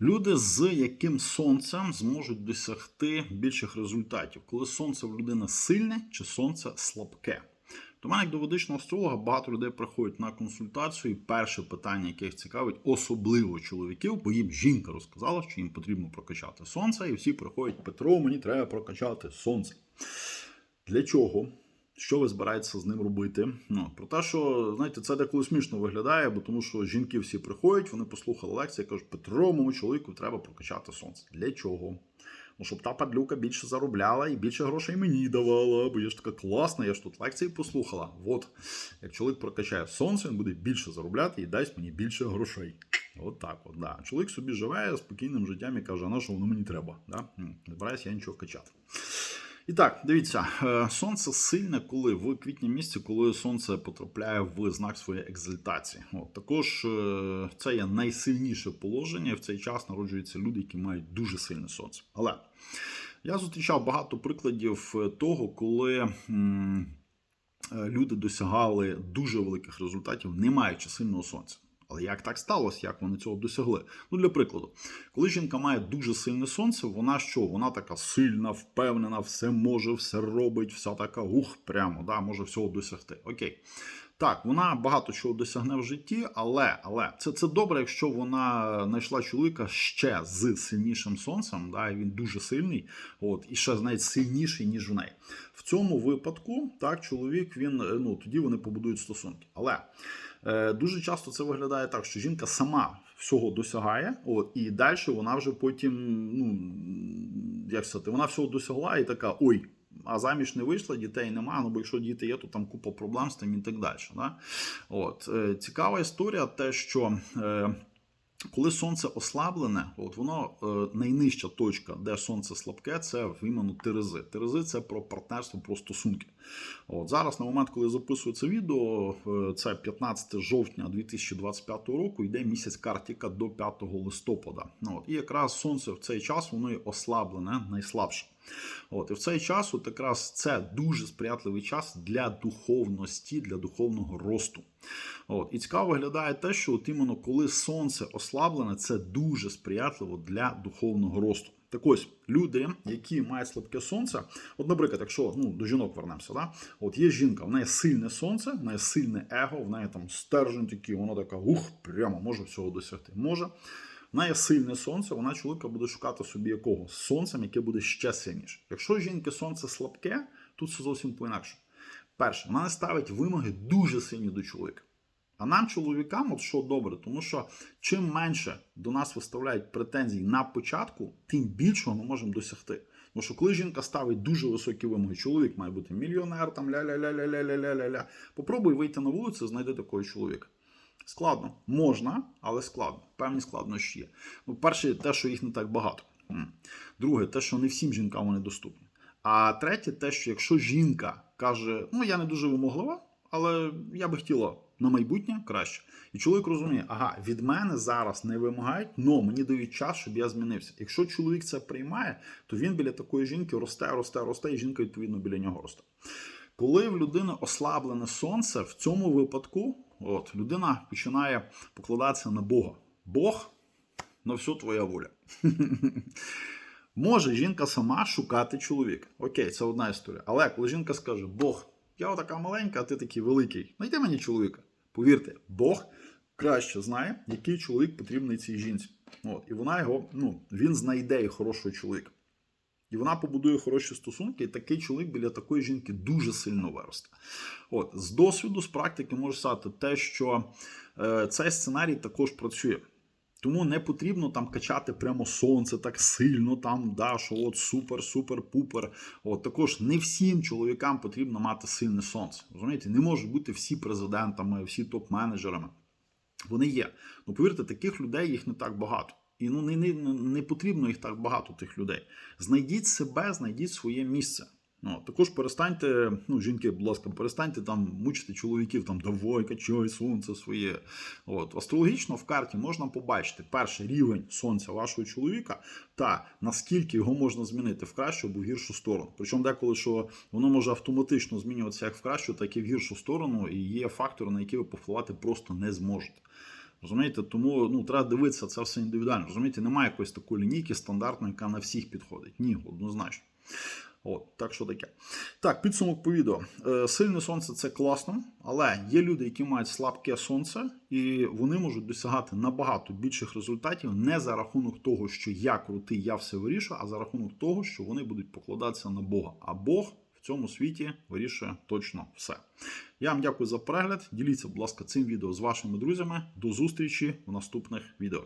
Люди з яким сонцем зможуть досягти більших результатів, коли сонце в людини сильне чи сонце слабке. До мене, як до ведичного астролога, багато людей приходять на консультацію. І перше питання, яке їх цікавить, особливо чоловіків, бо їм жінка розказала, що їм потрібно прокачати сонце, і всі приходять: Петро, мені треба прокачати сонце. Для чого? Що ви збираєтеся з ним робити? Ну про те, що знаєте, це деколи смішно виглядає, бо тому що жінки всі приходять, вони послухали лекцію, кажуть, Петро, моєму чоловіку треба прокачати сонце. Для чого? Ну, щоб та падлюка більше заробляла і більше грошей мені давала, бо я ж така класна, я ж тут лекції послухала. От, як чоловік прокачає сонце, він буде більше заробляти і дасть мені більше грошей. От так от, да. Чоловік собі живе спокійним життям і каже, а на що воно мені треба? Да? Не збираюся я нічого качати. І так, дивіться, е, сонце сильне, коли в квітні місяці, коли сонце потрапляє в знак своєї екзальтації. От, також е, це є найсильніше положення. В цей час народжуються люди, які мають дуже сильне сонце. Але я зустрічав багато прикладів е, того, коли. Люди досягали дуже великих результатів, не маючи сильного сонця. Але як так сталося, як вони цього досягли? Ну, для прикладу, коли жінка має дуже сильне сонце, вона що? Вона така сильна, впевнена, все може, все робить, вся така ух, прямо, да, може всього досягти. Окей. Так, вона багато чого досягне в житті, але але це, це добре, якщо вона знайшла чоловіка ще з сильнішим сонцем, да, і він дуже сильний, от, і ще навіть сильніший, ніж в неї. В цьому випадку, так, чоловік, він, е, ну, тоді вони побудують стосунки. Але Дуже часто це виглядає так, що жінка сама всього досягає, от, і далі вона вже потім, ну як сказати, вона всього досягла і така: ой, а заміж не вийшла, дітей нема. Ну бо якщо діти є, то там купа проблем з тим і так далі. Да? От, е, Цікава історія, те, що. Е, коли сонце ослаблене, от воно е, найнижча точка, де сонце слабке, це іменно Терези. Терези це про партнерство, про стосунки. От зараз, на момент, коли я записую це відео, е, це 15 жовтня 2025 року, йде місяць картіка до 5 листопада. От, І якраз сонце в цей час воно і ослаблене найслабше. От, І в цей час, от якраз це дуже сприятливий час для духовності, для духовного росту. От, І цікаво виглядає те, що от іменно коли сонце ослаблене, це дуже сприятливо для духовного росту. Так ось люди, які мають слабке сонце, от, наприклад, якщо ну, до жінок вернемося, да? от є жінка, в неї сильне сонце, в неї сильне его, в неї там стержень такий, вона така, ух, прямо може всього досягти. Може. В неї сильне сонце, вона чоловіка буде шукати собі якого сонцем, яке буде ще сильніше. Якщо жінки сонце слабке, тут все зовсім по-інакше. Перше, вона не ставить вимоги дуже сильні до чоловіка. А нам, чоловікам, от що добре, тому що чим менше до нас виставляють претензій на початку, тим більшого ми можемо досягти. Тому що коли жінка ставить дуже високі вимоги, чоловік має бути мільйонер, там ля-ля-ля-ля-ля-ля-ля-ля. Попробуй вийти на вулицю, знайди такого чоловіка. Складно. Можна, але складно. Певні складнощі є. Ну, перше, те, що їх не так багато. Друге, те, що не всім жінкам вони доступні. А третє, те, що якщо жінка каже, ну я не дуже вимоглива, але я би хотіла на майбутнє краще. І чоловік розуміє, ага, від мене зараз не вимагають, але мені дають час, щоб я змінився. Якщо чоловік це приймає, то він біля такої жінки росте, росте, росте, і жінка відповідно біля нього росте. Коли в людини ослаблене сонце, в цьому випадку от, людина починає покладатися на Бога. Бог на всю твоя воля. Може жінка сама шукати чоловіка. Окей, це одна історія. Але коли жінка скаже, Бог, я отака маленька, а ти такий великий, знайди мені чоловіка. Повірте, Бог краще знає, який чоловік потрібний цій жінці. От, і вона його, ну, він знайде і хорошого чоловіка. І вона побудує хороші стосунки, і такий чоловік біля такої жінки дуже сильно виросте. От, з досвіду, з практики можу сказати те, що е, цей сценарій також працює. Тому не потрібно там качати прямо сонце так сильно, там, да, що от супер, супер, пупер. От також не всім чоловікам потрібно мати сильне сонце. Розумієте, не можуть бути всі президентами, всі топ-менеджерами. Вони є. Ну, повірте, таких людей їх не так багато. І ну не, не, не потрібно їх так багато, тих людей. Знайдіть себе, знайдіть своє місце. Ну, також перестаньте, ну, жінки, будь ласка, перестаньте там мучити чоловіків, там давай, качай сонце своє. От. Астрологічно в карті можна побачити перший рівень сонця вашого чоловіка та наскільки його можна змінити в кращу або в гіршу сторону. Причому деколи що воно може автоматично змінюватися як в кращу, так і в гіршу сторону, і є фактори, на які ви повпливати просто не зможете. Розумієте, тому ну треба дивитися це все індивідуально. Розумієте, немає якоїсь такої лінійки стандартної, яка на всіх підходить. Ні, однозначно. От, так що таке. Так, підсумок по відео. Е, Сильне сонце це класно, але є люди, які мають слабке сонце, і вони можуть досягати набагато більших результатів не за рахунок того, що я крутий, я все вирішую, а за рахунок того, що вони будуть покладатися на Бога. А Бог цьому світі вирішує точно все. Я вам дякую за перегляд. Діліться, будь ласка, цим відео з вашими друзями. До зустрічі в наступних відео.